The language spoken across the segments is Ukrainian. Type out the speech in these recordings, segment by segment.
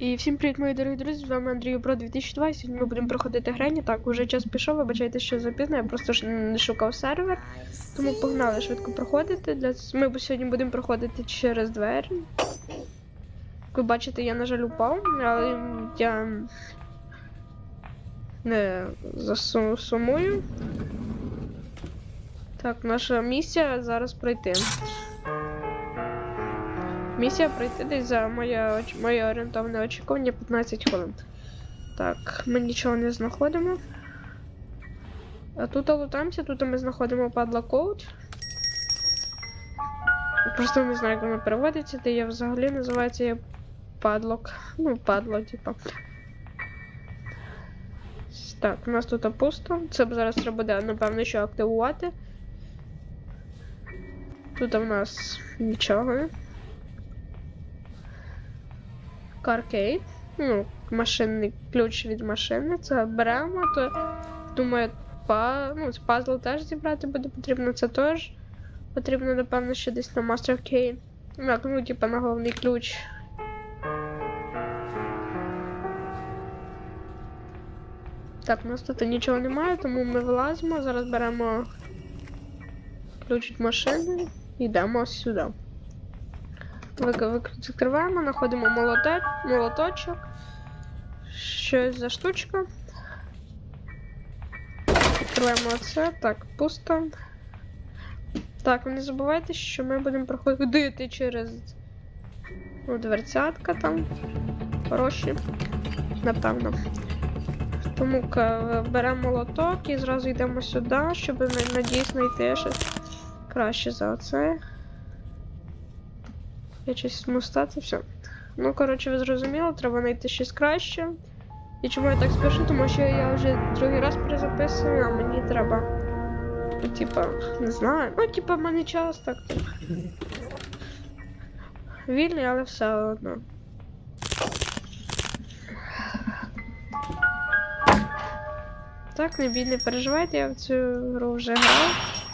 І всім привіт, мої дорогі друзі! З вами Андрій Про 2002. Сьогодні ми будемо проходити грені. Так, уже час пішов, вибачайте, що запізно, я просто ж не шукав сервер. Тому погнали швидко проходити. Для... Ми сьогодні будемо проходити через двері. Як ви бачите, я, на жаль, упав, але я не засумую. Так, наша місія зараз пройти. Місія пройти десь за моє, моє орієнтовне очікування 15 хвилин. Так, ми нічого не знаходимо. А тут лутаємося, тут ми знаходимо падла коуч. Просто не знаю, як воно переводиться, де я взагалі називається я падлок. Ну, падло, типа. Так, у нас тут пусто. Це зараз треба буде, напевно, що активувати. Тут в нас нічого. Каркейд. Ну, машинний ключ від машини. Це беремо, то думаю, па, ну, пазл теж зібрати буде потрібно. Це теж потрібно, напевно, ще десь на Master Key. Так, ну, типа на головний ключ. Так, у нас тут нічого немає, тому ми вилазимо. Зараз беремо ключ від машини і йдемо сюди. Закриваємо, знаходимо молоточок. Щось за штучка. Відкриваємо це. Так, пусто. Так, не забувайте, що ми будемо проходити через ну, дверцятка там. Хороші. Напевно. Тому беремо молоток і зразу йдемо сюди, щоб на- надіюсь знайти щось краще за оце. Я щось мустати, все. Ну, коротше, ви зрозуміли, треба знайти щось краще. І чому я так спішу? Тому що я вже другий раз перезаписую, а мені треба. Ну, типа, не знаю. Ну, типа, в мене час так. Вільний, але все одно. Так, не бій, не переживайте, я в цю гру вже грав.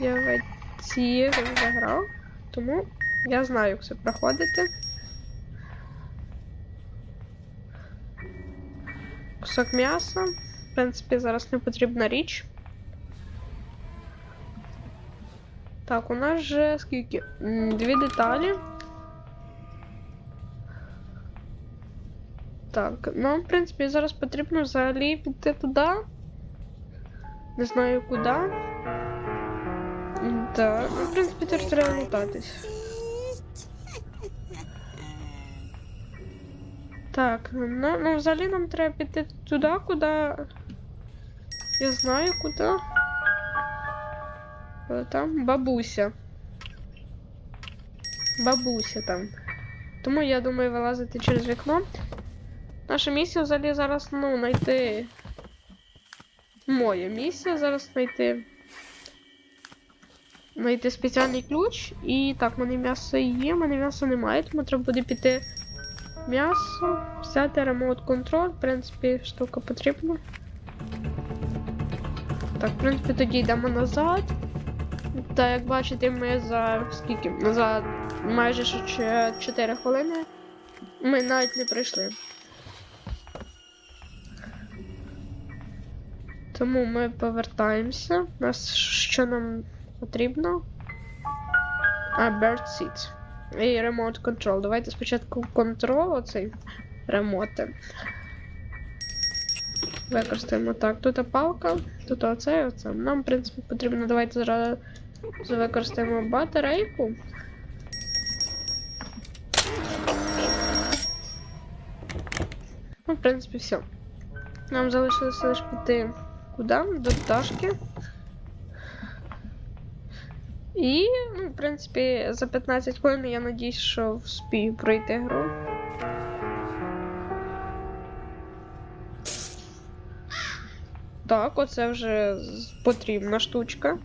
Я в ці ігри вже грав. Тому я знаю, як це проходити. Кусок м'яса. В принципі, зараз не потрібна річ. Так, у нас же скільки? Дві деталі. Так, нам, в принципі, зараз потрібно взагалі піти туди. Не знаю куди. Так, ну, в принципі, теж треба лутатись. Так, ну, ну взагалі нам треба піти туди, куди. Я знаю куди. Е, Там бабуся. Бабуся там. Тому я думаю вилазити через вікно. Наша місія взагалі зараз, ну, знайти. Моя місія зараз знайти. Знайти спеціальний ключ. І так, в мене м'ясо є, в мене м'яса немає, тому треба буде піти м'ясо, взяти ремонт контроль, в принципі, штука потрібна. Так, в принципі, тоді йдемо назад. Та як бачите, ми за скільки? За майже ще 4 хвилини. Ми навіть не прийшли. Тому ми повертаємося. Нас що нам потрібно? А, Bird Seat. І ремонт контрол. Давайте спочатку контрол оцей ремоти. Використаємо так. Тут палка, тут оце і оце. Нам, в принципі, потрібно. Давайте зразу використаємо батарейку. Ну, в принципі, все. Нам залишилося лише піти куди? До пташки. І, ну, в принципі, за 15 хвилин я надіюсь, що вспію пройти гру. Так, оце вже потрібна штучка.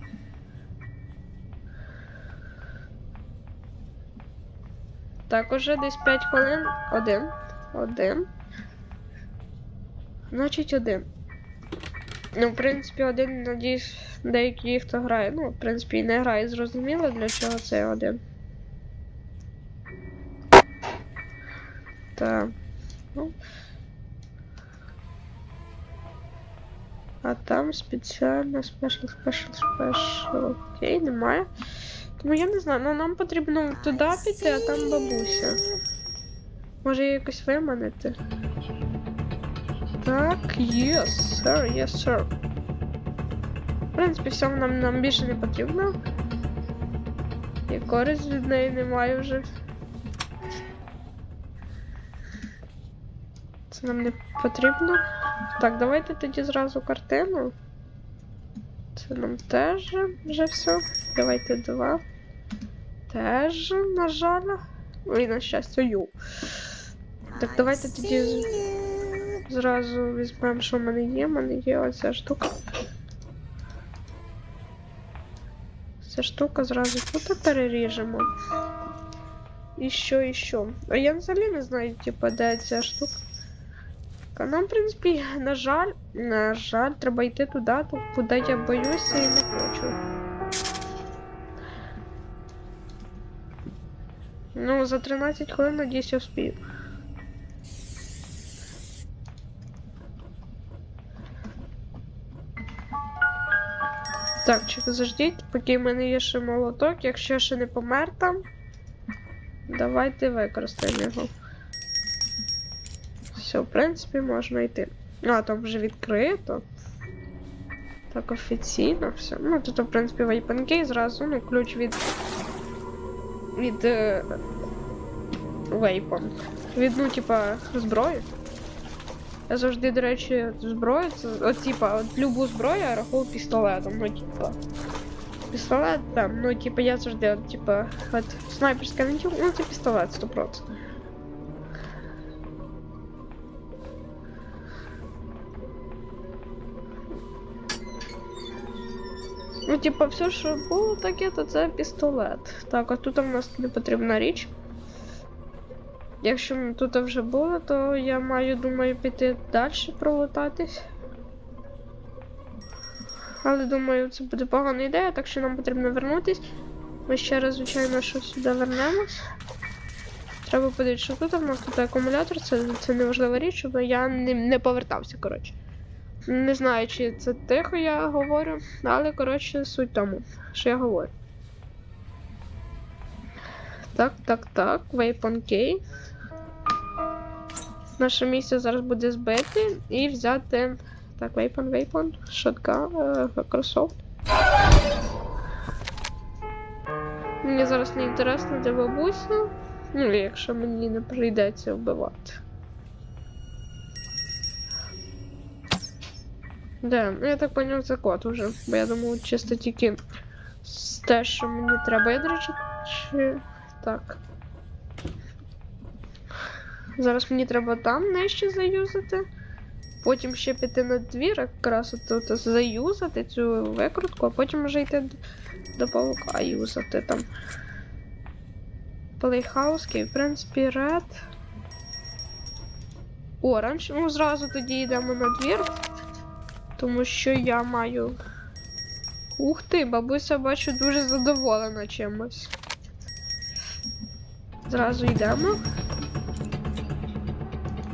Так, уже десь 5 хвилин. Один. Один. Значить, один. Ну, в принципі, один, надіюсь, деякі хто грає. Ну, в принципі, і не грає, зрозуміло, для чого це один. Так. Ну. А там спеціально спешл, спешл, спешл. Окей, немає. Тому я не знаю, ну нам потрібно туди піти, а там бабуся. Може її якось виманити? Так, yes, sir, yes, sir. В принципі, все нам, нам більше не потрібно. І користь від неї немає вже. Це нам не потрібно. Так, давайте тоді зразу картину. Це нам теж вже все. Давайте два. Теж, на жаль. Ой, на щастя, ю. Так, давайте тоді зразу візьмемо, що в мене є. У мене є оця штука. Ця штука зразу тут переріжемо. І що, і що. А я взагалі не знаю, типу, де ця штука. А нам, в принципі, на жаль, на жаль, треба йти туди, ту- куди я боюся і не хочу. Ну, за 13 хвилин, надіюсь, я вспію. Так, чи заждіть, поки в мене є ще молоток, якщо ще не помер там, давайте використаємо його. Все, в принципі, можна йти. А, там вже відкрито. Так, офіційно все. Ну, тут, в принципі, вайпенкей зразу, ну, ключ від. від. Е... Вейпом. Від, ну, типа, зброї. Я завжди, до речі, зброю, це, от, типа, от любу зброю я рахую пістолетом, ну, типа. Пістолет там, ну, типа, я завжди, от, типа, от снайперська винтівка, ну, це пістолет 100%. Ну, типа, все, що було таке, то це пістолет. Так, а тут у нас не потрібна річ. Якщо ми тут вже було, то я маю, думаю, піти далі пролутатись. Але думаю, це буде погана ідея, так що нам потрібно вернутись. Ми ще раз, звичайно, що сюди вернемось. Треба подивитися, що тут у нас тут акумулятор, це, це не важлива річ, бо я не, не повертався, коротше. Не знаю, чи це тихо я говорю, але коротше суть тому, що я говорю. Так, так, так, Waypoint Key. Наше місце зараз буде збити і взяти. Так, Waypoint, Waypoint, Shotgun, е, кросовки. Мені зараз не інтересно, де бабуся. Ну, якщо мені не прийдеться вбивати. Да, ну я так поняв, це код уже. Бо я думав, чисто тільки те, що мені треба. Я, до речі, чи. Так. Зараз мені треба там нижче заюзати. Потім ще піти на двір, якраз тут заюзати цю викрутку, а потім вже йти до павука юзати там. Плейхауски, в принципі, ред. Оранж. Ну, зразу тоді йдемо на двір. Тому що я маю. Ух ти, бабуся бачу дуже задоволена чимось. Зразу йдемо.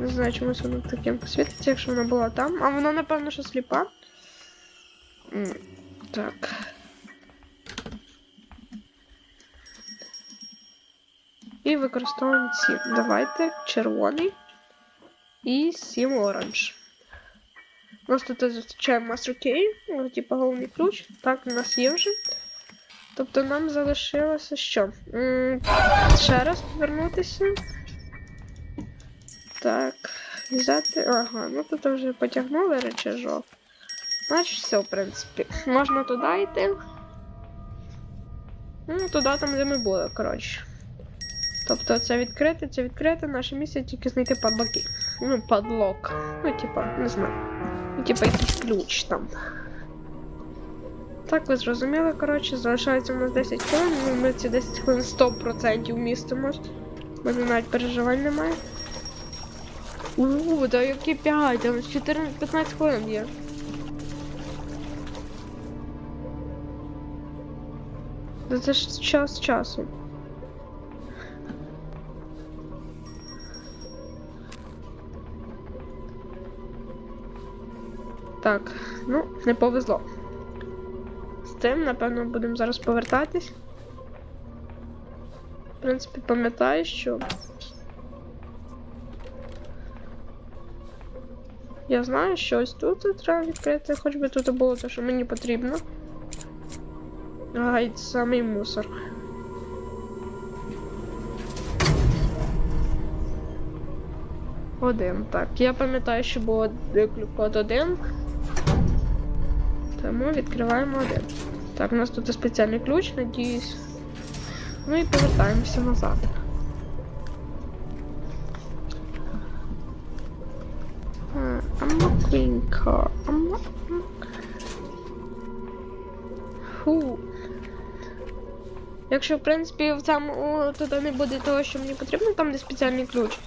Не знаю, чомусь воно таким світиться, якщо вона була там. А вона, напевно, що сліпа. Так. І використовуємо ці. Давайте червоний і сім оранж. У нас тут зустрічаємо Master Key, ну, типу головний ключ. Так, у нас є вже. Тобто нам залишилося що? М, Ще раз повернутися. Так, взяти. Ага, ну тут вже потягнули речажок. Значить, все, в принципі. Можна туди йти. Ну, туди там, де ми були, коротше. Тобто це відкрите, це відкрите, наше місце тільки знайти падлоки. Ну, падлок. Ну, типа, не знаю. Ну, типа якийсь ключ там. Так, ви зрозуміли, коротше, залишається у нас 10 хвилин, ну ми ці 10 хвилин 100% вмістимось. Мене навіть переживань немає. У, да які 5, там 14, 15 хвилин є. Да це ж час часу. Так, ну, не повезло. З цим, напевно, будемо зараз повертатись. В принципі, пам'ятаю, що... Я знаю, що ось тут треба відкрити, хоч би тут було те, що мені потрібно. Ай, самий мусор. Один. Так, я пам'ятаю, що було код один. Тому відкриваємо один. Так, у нас тут спеціальний ключ, надіюсь. Ну і повертаємося назад. Е, Амаквінка. Ама... Фу. Якщо, в принципі, в цьому туди не буде того, що мені потрібно, там де спеціальний ключ.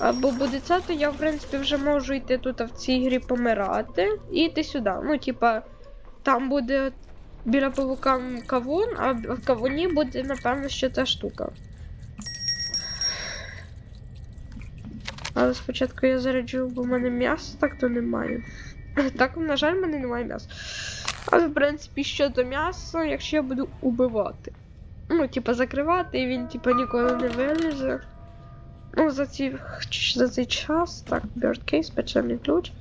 Або буде це, то я, в принципі, вже можу йти тут в цій грі помирати і йти сюди. Ну, типа, там буде біля павука кавун, а в кавуні буде, напевно, ще та штука. Але спочатку я заряджу, бо в мене м'яса так то немає. Так, на жаль, в мене немає м'яса. Але, в принципі, щодо м'яса, якщо я буду убивати. Ну, типа, закривати, і він, типа, ніколи не вилізе. Ну, за, ці, за цей час. Так, bird case, спеціальний ключ.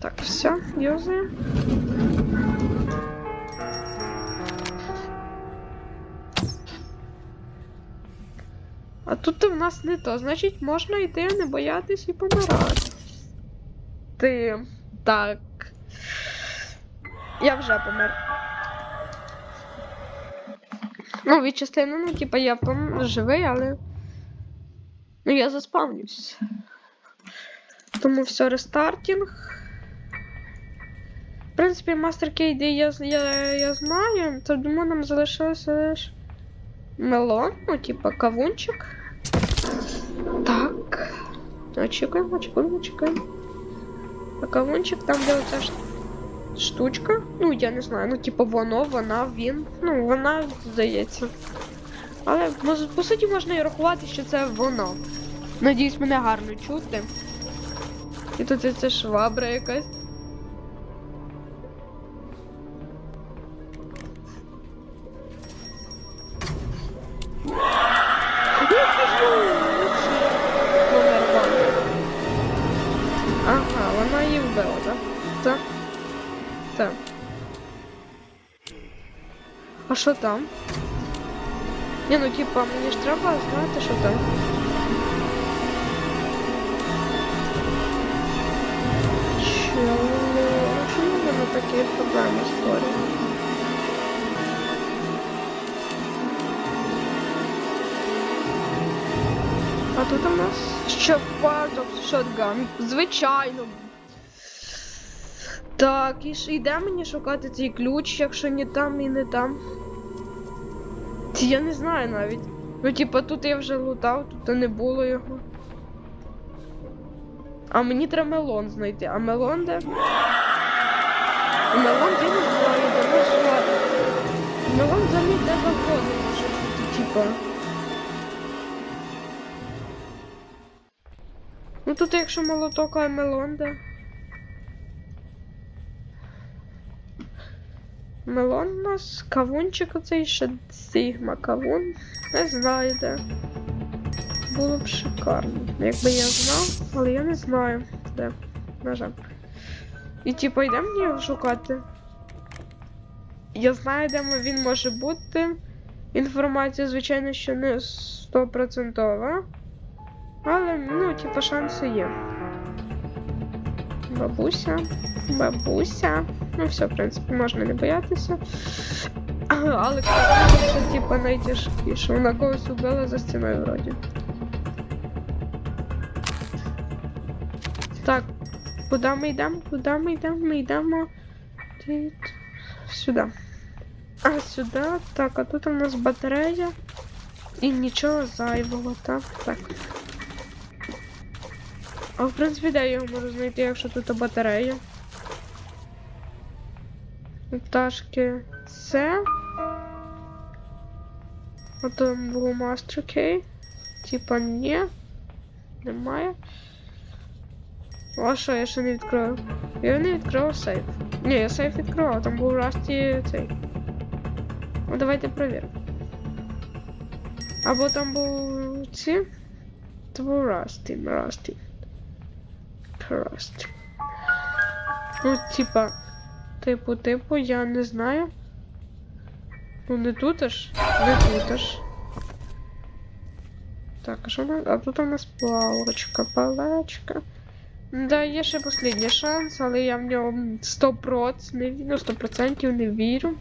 Так, все, юзаємо. А тут в нас не то, значить можна йти, не боятись і помирати. Ти. Так. Я вже помер. Ну, від частини, ну, типа, я пом... живий, але. Ну, я заспавнюсь. Тому все, рестартінг. В принципі, мастер кейди я, я, я знаю, тому нам залишилося лише мелон, ну, типа кавунчик. Так. Очікуємо, очікуємо, очікуємо. А кавунчик там, де оця штучка. Ну, я не знаю, ну, типа воно, вона, він. Ну, вона здається. Але по суті можна і рахувати, що це воно. Надіюсь, мене гарно чути. І тут ця швабра якась. Що там? Ні, ну типа, мені ж треба знати, що там. Чому? В мене такі проблеми створюють? А тут у нас ще of shotgun. Звичайно. Так, і ж іде мені шукати цей ключ, якщо не там і не там. Я не знаю навіть. Ну, типа, тут я вже лутав, тут не було його. А мені треба мелон знайти. А мелон де? Мелон я не знаю, де можна. Мелон взагалі де завгодно може бути, типа. Ну тут якщо молоток, а мелон де. Мелон у нас, кавунчик оцей ще Сігма кавун. Не знаю де. Було б шикарно. Якби я знав, але я не знаю де. На жаль. І типу йдемо його шукати. Я знаю, де він може бути. Інформація, звичайно, що не стопроцентова. Але, ну, типу, шанси є. Бабуся. Бабуся. Ну, все, в принципі, можна не боятися. Але це, типу, найтяжкіше. Вона когось убила за стіною вроді. Так, куди ми йдемо? Куди ми йдемо? Ми йдемо. Тут. Сюди. А, сюди. Так, а тут у нас батарея. І нічого зайвого, так? Так. А в принципі, де я його можу знайти, якщо тут батарея? Пташки це. А там було Master Key. Типа ні. Немає. А що, я ще не відкрив? Я не відкрив сейф. Ні, я сейф відкривав, там був Расті цей. Ну давайте перевіримо. Або там був ці. Це був Расті, Расті. Расті. Ну, типа. Типу, типу, я не знаю. Ну не тут аж. Не тут аж. Так, а що у нас? А тут у нас палочка, палочка. Да, є ще останній шанс, але я в нього 100% не вірю, 100% не вірю.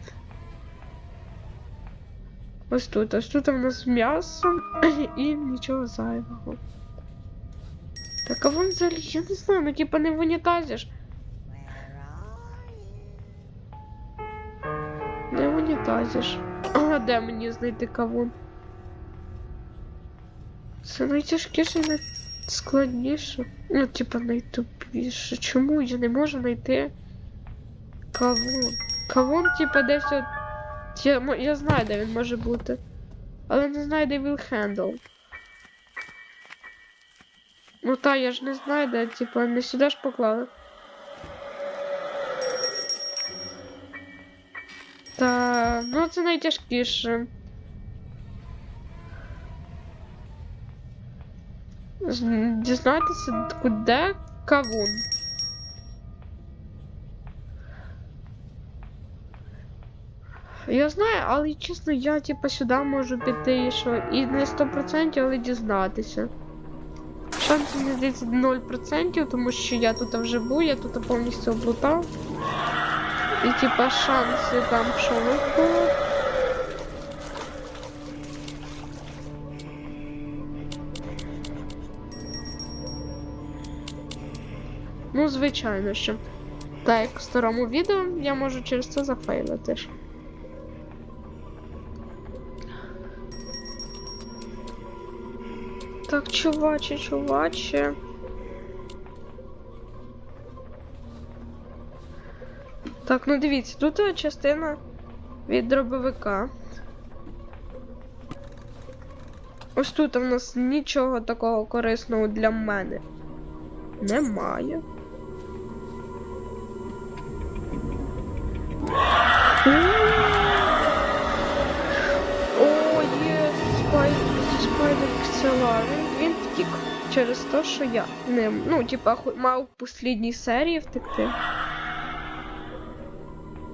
Ось тут, ось тут у нас м'ясо і нічого зайвого. Так, а вон взагалі, я не знаю, ну типа не в. Не в. А де мені знайти кавун? Це найтяжкіше, найскладніше. Ну, типа, найтупіше. Чому я не можу знайти кавун? Кавун, типа, десь от. Я, я знаю, де він може бути. Але не знаю, де він хендл. Ну та, я ж не знаю, де, типа, не сюди ж поклали. Та, ну це найтяжкіше. Дізнатися, куди кавун. Я знаю, але чесно, я типа сюди можу піти і що. І не 100%, але дізнатися. Шанси мені здається 0%, тому що я тут вже був, я тут повністю облутав. І типа шанси там, що нас. Ну, звичайно, що. Так, як в старому відео, я можу через це зафейлити. Так, чуваче, чуваче. Так, ну дивіться, тут частина від дробовика. Ось тут у нас нічого такого корисного для мене немає. Через те, що я ним. Ну, типа, мав в послідній серії втекти.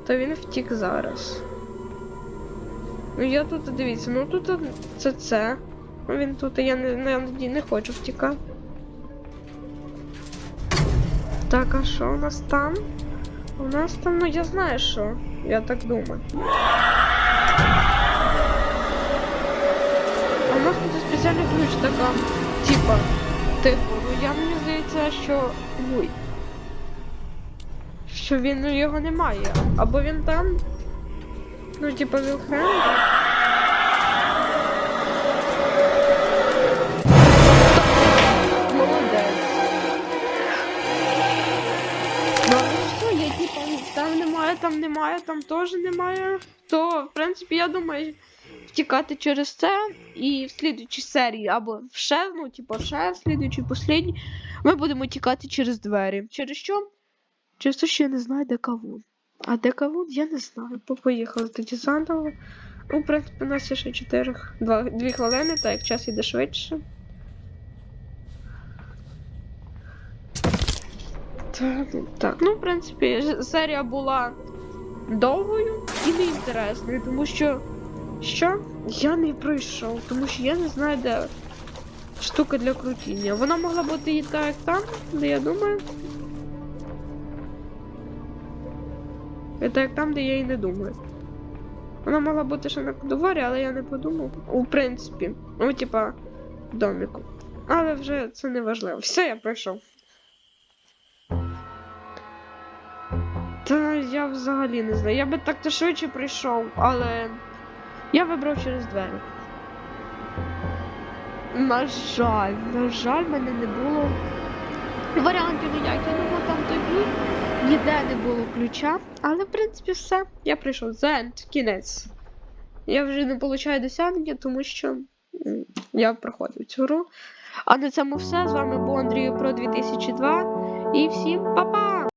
То він втік зараз. Ну я тут, дивіться, ну тут це це. Ну, Він тут, я не, не, не хочу втікати. Так, а що у нас там? У нас там, ну я знаю що. Я так думаю. А у нас тут спеціальний ключ така, типа, типу, я мені здається, що. Ой. Що він ну, його немає. Або він там. Ну, типа, Вілхем. Молодець. Ну, типа, там немає, там немає, там теж немає. То, в принципі, я думаю, втікати через це і в слідуючій серії, або ще, ну, типу, ще в слідуючій, послідній, ми будемо тікати через двері. Через що? Через те, що я не знаю, де кавун. А де кавун, я не знаю. По- Поїхали тоді заново. Ну, в принципі, у нас є ще 4, 2, 2 хвилини, так як час іде швидше. Так, ну, так, ну, в принципі, серія була довгою і неінтересною, тому що. Що? Я не пройшов, тому що я не знаю, де штука для крутіння. Вона могла бути і так, там, де я думаю. І так там, де я і не думаю. Вона могла бути ще на дворі, але я не подумав. У принципі, ну, типа, доміку. Але вже це не важливо. Все, я пройшов. Та я взагалі не знаю. Я би так то швидше прийшов, але я вибрав через двері. На жаль, на жаль, мене не було варіантів ніяких. Я думала, там ключ. Ніде не було ключа. Але в принципі все. Я прийшов. The. Кінець. Я вже не получаю досягнення, тому що я проходив цю гру. А на цьому все. З вами був Андрій Про 2002. І всім па-па!